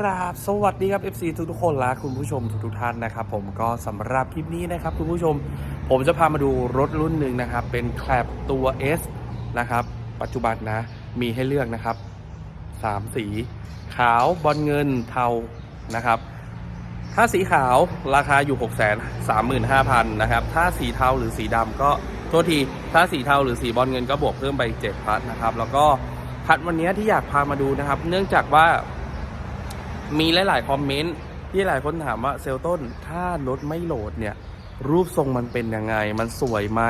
ราบสวัสดีครับ FC ทุกทุกคนและคุณผู้ชมทุกๆท่านนะครับ ผมก็สำหรับคลิปนี้นะครับคุณผู้ชม ผมจะพามาดูรถรุ่นหนึ่งนะครับ เป็นแคลบตัว S นะครับ ปัจจุบันนะ มีให้เลือกนะครับ 3 สี ขาวบอลเงินเทานะครับ ถ้าสีขาวราคาอยู่ 6 3 5 0 0 0นะครับ ถ้าสีเทาหรือสีดำก็โทษทีถ้าสีเทาหรือสีบอลเงินก็บวกเพิ่มไป7พันนะครับ แล้วก็พัดวันนี้ที่อยากพามาดูนะครับ เนื่องจากว่า มีหลาย ๆ คอมเมนต์ที่หลายคนถามว่าเซลต้น ถ้ารถไม่โหลดเนี่ย รูปทรงมันเป็นยังไง มันสวยไหม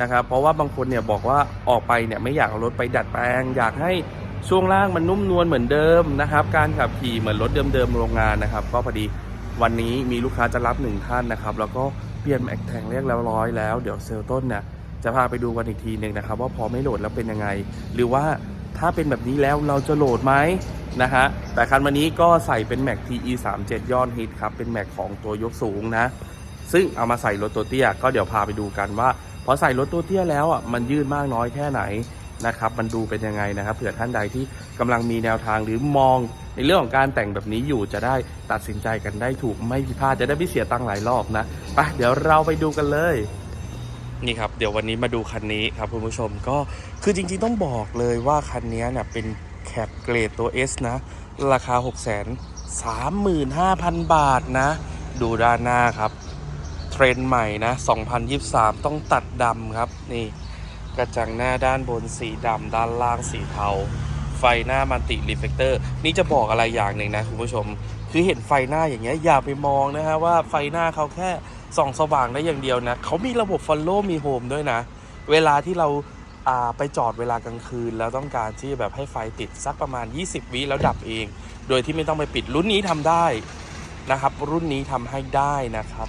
นะครับ เพราะว่าบางคนเนี่ยบอกว่าออกไปเนี่ยไม่อยากเอารถไปดัดแปลง อยากให้ช่วงล่างมันนุ่มนวลเหมือนเดิมนะครับ การขับขี่เหมือนรถเดิมๆโรงงานนะครับ ก็พอดีวันนี้มีลูกค้าจะรับหนึ่งท่านนะครับ แล้วก็เปลี่ยนแม็กแทงเรียกแล้วร้อยแล้ว เดี๋ยวเซลต้นเนี่ยจะพาไปดูกันอีกทีหนึ่งนะครับ ว่าพอไม่โหลดแล้วเป็นยังไง หรือว่าถ้าเป็นแบบนี้แล้วเราจะโหลดไหม นะฮะ แต่คันวันนี้ก็ใส่เป็นแม็ก TE 3 7ยอดฮิตครับ เป็นแม็กของตัวยกสูงนะ ซึ่งเอามาใส่รถตัวเตี้ย ก็เดี๋ยวพาไปดูกันว่าพอใส่รถตัวเตี้ยแล้วอะมันยืดมากน้อยแค่ไหนนะครับ มันดูเป็นยังไงนะครับ เผื่อท่านใดที่กำลังมีแนวทางหรือมองในเรื่องของการแต่งแบบนี้อยู่จะได้ตัดสินใจกันได้ถูกไม่ผิดพลาดจะได้ไม่เสียตังค์หลายรอบนะไปเดี๋ยวเราไปดูกันเลยนี่ครับเดี๋ยววันนี้มาดูคันนี้ครับคุณผู้ชมก็คือจริงๆต้องบอกเลยว่าคันนี้เนี่ยเป็น แคปเกรดตัว S นะ ราคา 6 3 5 0 0 0 บาทนะ ดูด้านหน้าครับ เทรนใหม่นะ 2023 ต้องตัดดำครับ นี่ กระจังหน้าด้านบนสีดำด้านล่างสีเทา ไฟหน้ามันติรีเฟกเตอร์ นี่จะบอกอะไรอย่างหนึ่งนะคุณผู้ชม คือเห็นไฟหน้าอย่างเงี้ยอย่าไปมองนะฮะว่าไฟหน้าเขาแค่ส่องสว่างได้อย่างเดียวนะเขามีระบบ Follow มี Home ด้วยนะ เวลาที่เรา ไปจอดเวลากลางคืน แล้วต้องการที่แบบให้ไฟติดสักประมาณ 20 วิแล้วดับเอง โดยที่ไม่ต้องไปปิดรุ่นนี้ทำได้นะครับ รุ่นนี้ทำให้ได้นะครับ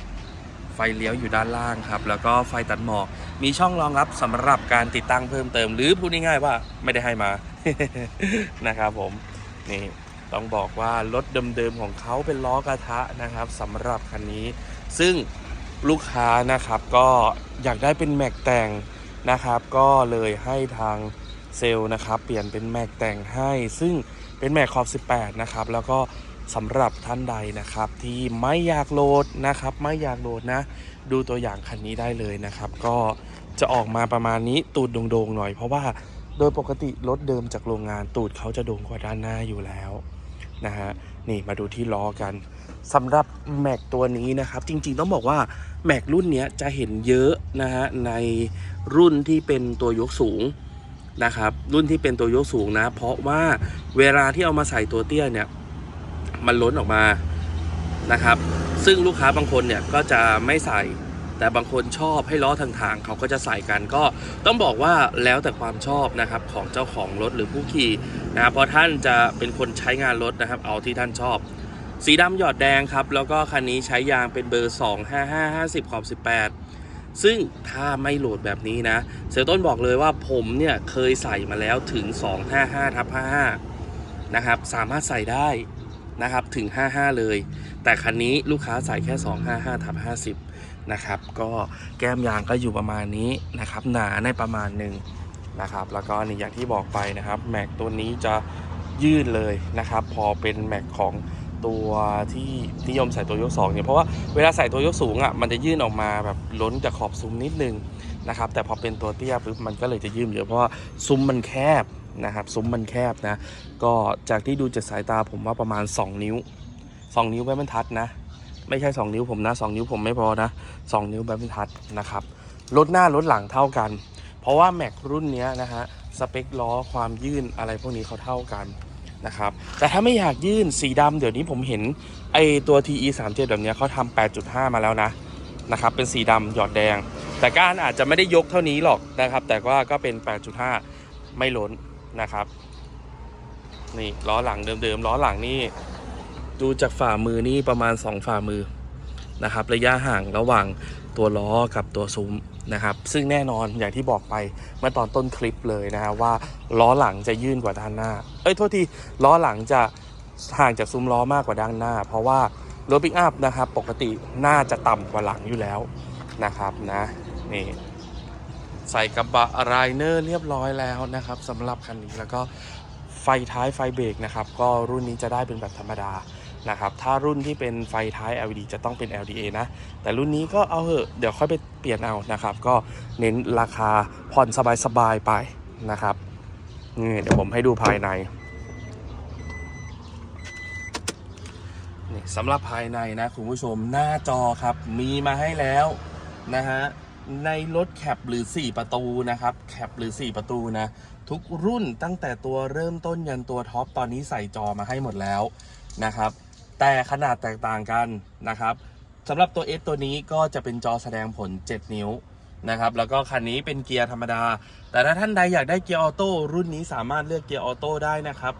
ไฟเลี้ยวอยู่ด้านล่างครับ แล้วก็ไฟตัดหมอกมีช่องรองรับสำหรับการติดตั้งเพิ่มเติม หรือพูดง่ายๆว่าไม่ได้ให้มานะครับผมนี่ต้องบอกว่ารถเดิมๆของเขาเป็นล้อกระทะนะครับสำหรับคันนี้ ซึ่งลูกค้านะครับก็อยากได้เป็นแม็กแต่ง นะครับ ก็เลยให้ทางเซลล์นะครับ เปลี่ยนเป็นแม็กแต่งให้ ซึ่งเป็นแม็กขอบ 18 นะครับ แล้วก็สำหรับท่านใดนะครับที่ไม่อยากโหลดนะครับ ไม่อยากโหลดนะ ดูตัวอย่างคันนี้ได้เลยนะครับ ก็จะออกมาประมาณนี้ตูดโด่งๆหน่อย เพราะว่าโดยปกติรถเดิมจากโรงงานตูดเขาจะโด่งกว่าด้านหน้าอยู่แล้วนะฮะนี่มาดูที่ล้อกัน สำหรับแม็กตัวนี้นะครับ จริงๆต้องบอกว่าแม็กรุ่นนี้จะเห็นเยอะนะฮะในรุ่นที่เป็นตัวยกสูงนะครับ รุ่นที่เป็นตัวยกสูงนะ เพราะว่าเวลาที่เอามาใส่ตัวเตี้ยเนี่ยมันล้นออกมานะครับ ซึ่งลูกค้าบางคนเนี่ยก็จะไม่ใส่ แต่บางคนชอบให้ล้อทางๆเขาก็จะใส่กันก็ต้องบอกว่าแล้วแต่ความชอบนะครับของเจ้าของรถหรือผู้ขี่นะเพราะท่านจะเป็นคนใช้งานรถนะครับ เอาที่ท่านชอบ สีดำหยอดแดงครับ แล้วก็คันนี้ใช้ยางเป็นเบอร์ 25550ขอบ 18 ซึ่งถ้าไม่โหลดแบบนี้นะเซลต้นบอกเลยว่าผมเนี่ยเคยใส่มาแล้วถึง 255ทับ55 นะครับ สามารถใส่ได้นะครับถึง 55 เลย แต่คันนี้ลูกค้าใส่แค่ 255ทับ50 นะครับ ก็แก้มยางก็อยู่ประมาณนี้นะครับ หนาในประมาณหนึ่งนะครับ แล้วก็นี่อย่างที่บอกไปนะครับ แม็กตัวนี้จะยืดเลยนะครับ พอเป็นแม็กของ ตัวที่นิยมใส่ตัวยกสองเนี่ยเพราะว่าเวลาใส่ตัวยกสูงอะมันจะยื่นออกมาแบบล้นจากขอบซุ้มนิดนึงนะครับแต่พอเป็นตัวเตี้ยปุ๊บมันก็เลยจะยืดเหลือเพราะว่าซุ้มมันแคบนะครับซุ้มมันแคบนะ ก็จากที่ดูจากสายตาผมว่าประมาณ 2 นิ้ว 2 นิ้วแบมบรรทัดนะ ไม่ใช่ 2 นิ้วผมนะ 2 นิ้วผมไม่พอนะ 2 นิ้วแบบบรรทัดนะครับรถหน้ารถหลังเท่ากัน เพราะว่าแม็กรุ่นเนี้ยนะฮะสเปคล้อความยื่นอะไรพวกนี้เขาเท่ากัน นะครับ แต่ถ้าไม่อยากยื่นสีดำเดี๋ยวนี้ผมเห็นไอตัว TE 3 7แบบนี้เขาทำ8.5 มาแล้วนะนะครับ เป็นสีดำหยอดแดง แต่ก้านอาจจะไม่ได้ยกเท่านี้หรอกนะครับ แต่ว่าก็เป็น 8.5 ไม่ล้นนะครับ นี่ล้อหลังเดิมๆล้อหลังนี่ ดูจากฝ่ามือนี่ประมาณ 2 ฝ่ามือ นะครับระยะห่างระหว่างตัวล้อกับตัวซุ้มนะครับซึ่งแน่นอนอย่างที่บอกไปเมื่อตอนต้นคลิปเลยนะฮะว่าล้อหลังจะยื่นกว่าด้านหน้า เอ้ยโทษทีล้อหลังจะห่างจากซุ้มล้อมากกว่าด้านหน้า เพราะว่ารถปิกอัพนะครับปกติน่าจะต่ำกว่าหลังอยู่แล้วนะครับนะนี่ใส่กระบะไรเนอร์เรียบร้อยแล้วนะครับสำหรับคันนี้แล้วก็ไฟท้ายไฟเบรกนะครับก็รุ่นนี้จะได้เป็นแบบธรรมดา นะครับ ถ้ารุ่นที่เป็นไฟท้าย LED จะต้องเป็น LDA นะ แต่รุ่นนี้ก็เอาเหอะ เดี๋ยวค่อยไปเปลี่ยนเอานะครับ ก็เน้นราคาผ่อนสบายๆไปนะครับ นี่เดี๋ยวผมให้ดูภายในนี่สำหรับภายในนะคุณผู้ชมหน้าจอครับ มีมาให้แล้วนะฮะ ในรถแคปหรือ 4 ประตูนะครับ แคปหรือ 4 ประตูนะทุกรุ่นตั้งแต่ตัวเริ่มต้นยันตัวท็อปตอนนี้ใส่จอมาให้หมดแล้วนะครับ แต่ขนาดแตกต่างกันนะครับสำหรับตัว S ตัวนี้ก็จะเป็นจอแสดงผล 7 นิ้วนะครับแล้วก็คันนี้เป็นเกียร์ธรรมดา แต่ถ้าท่านใดอยากได้เกียร์ออโต้รุ่นนี้สามารถเลือกเกียร์ออโต้ได้นะครับ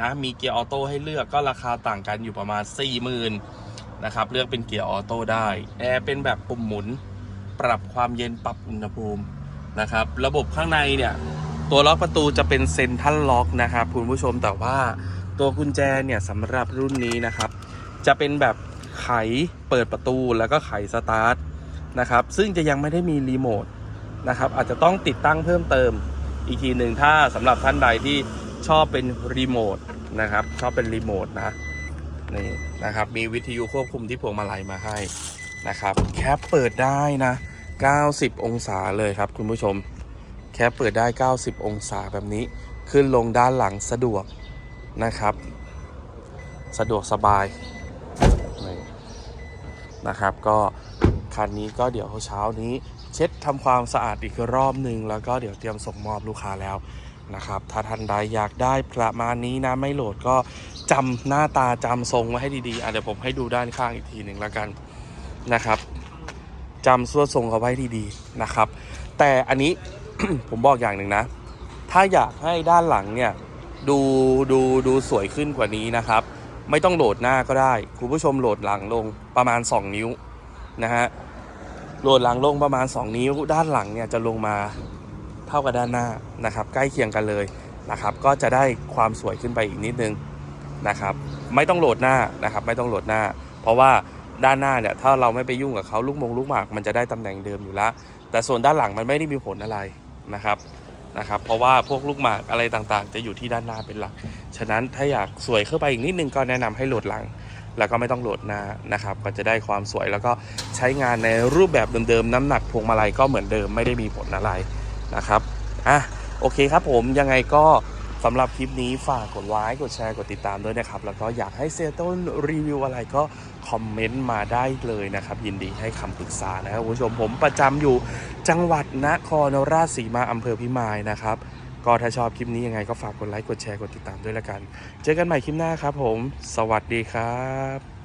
นะมีเกียร์ออโต้ให้เลือกก็ราคาต่างกันอยู่ประมาณ 40,000นะครับเลือกเป็นเกียร์ออโต้ได้แอร์เป็นแบบปุ่มหมุน ปรับความเย็นปรับอุณหภูมินะครับระบบข้างในเนี่ยตัวล็อกประตูจะเป็นเซนทรัลล็อกนะครับคุณผู้ชมแต่ว่า ตัวกุญแจเนี่ยสำหรับรุ่นนี้นะครับ จะเป็นแบบไขเปิดประตูแล้วก็ไขสตาร์ทนะครับ ซึ่งจะยังไม่ได้มีรีโมทนะครับอาจจะต้องติดตั้งเพิ่มเติมอีกทีหนึ่งถ้าสำหรับท่านใดที่ชอบเป็นรีโมทนะครับ ชอบเป็นรีโมทนะนี่นะครับ มีวิทยุควบคุมที่พวงมาลัยมาให้นะครับ แคปเปิดได้นะ 90 องศาเลยครับคุณผู้ชม แคปเปิดได้ 90 องศาแบบนี้ ขึ้นลงด้านหลังสะดวก นะครับ สะดวกสบายนะครับ ก็คันนี้ก็เดี๋ยวเช้านี้ เช็ดทำความสะอาดอีกรอบหนึ่งแล้วก็เดี๋ยวเตรียมส่งมอบลูกค้าแล้วนะครับถ้าท่านใดอยากได้ประมาณนี้นะไม่โหลดก็จำหน้าตาจำทรงไว้ให้ดีๆอะเดี๋ยวผมให้ดูด้านข้างอีกทีหนึ่งแล้วกันนะครับจำส่วดทรงเอาไว้ดีๆนะครับ แต่อันนี้ ผมบอกอย่างหนึ่งนะ ถ้าอยากให้ด้านหลังเนี่ย ดูดูดูสวยขึ้นกว่านี้นะครับ ไม่ต้องโหลดหน้าก็ได้คุณผู้ชมโหลดหลังลงประมาณ 2 นิ้วนะฮะโหลดหลังลงประมาณ 2 นิ้ว ด้านหลังเนี่ยจะลงมาเท่ากับด้านหน้านะครับ ใกล้เคียงกันเลยนะครับ ก็จะได้ความสวยขึ้นไปอีกนิดนึงนะครับ ไม่ต้องโหลดหน้านะครับ ไม่ต้องโหลดหน้า เพราะว่าด้านหน้าเนี่ยถ้าเราไม่ไปยุ่งกับเขาลูกมงลูกหมากมันจะได้ตำแหน่งเดิมอยู่แล้วแต่ส่วนด้านหลังมันไม่ได้มีผลอะไรนะครับ นะครับเพราะว่าพวกลูกหมากอะไรต่างๆ จะอยู่ที่ด้านหน้าเป็นหลัก ฉะนั้นถ้าอยากสวยเข้าไปอีกนิดนึงก็แนะนำให้โหลดหลัง แล้วก็ไม่ต้องโหลดหน้านะครับ ก็จะได้ความสวยแล้วก็ใช้งานในรูปแบบเดิมๆน้ำหนักพวงมาลัยก็เหมือนเดิมไม่ได้มีผลอะไรนะครับอะโอเคครับผมยังไงก็ สำหรับคลิปนี้ฝากกดไลค์กดแชร์กดติดตามด้วยนะครับ แล้วก็อยากให้เซยร์ต้นรีวิวอะไรก็คอมเมนต์มาได้เลยนะครับ ยินดีให้คำปรึกษานะครับคุณผู้ชมผมประจำอยู่จังหวัดนครราชสีมาอำเภอพิมายนะครับ ก็ถ้าชอบคลิปนี้ยังไงก็ฝากกดไลค์กดแชร์กดติดตามด้วยละกัน เจอกันใหม่คลิปหน้าครับผม สวัสดีครับ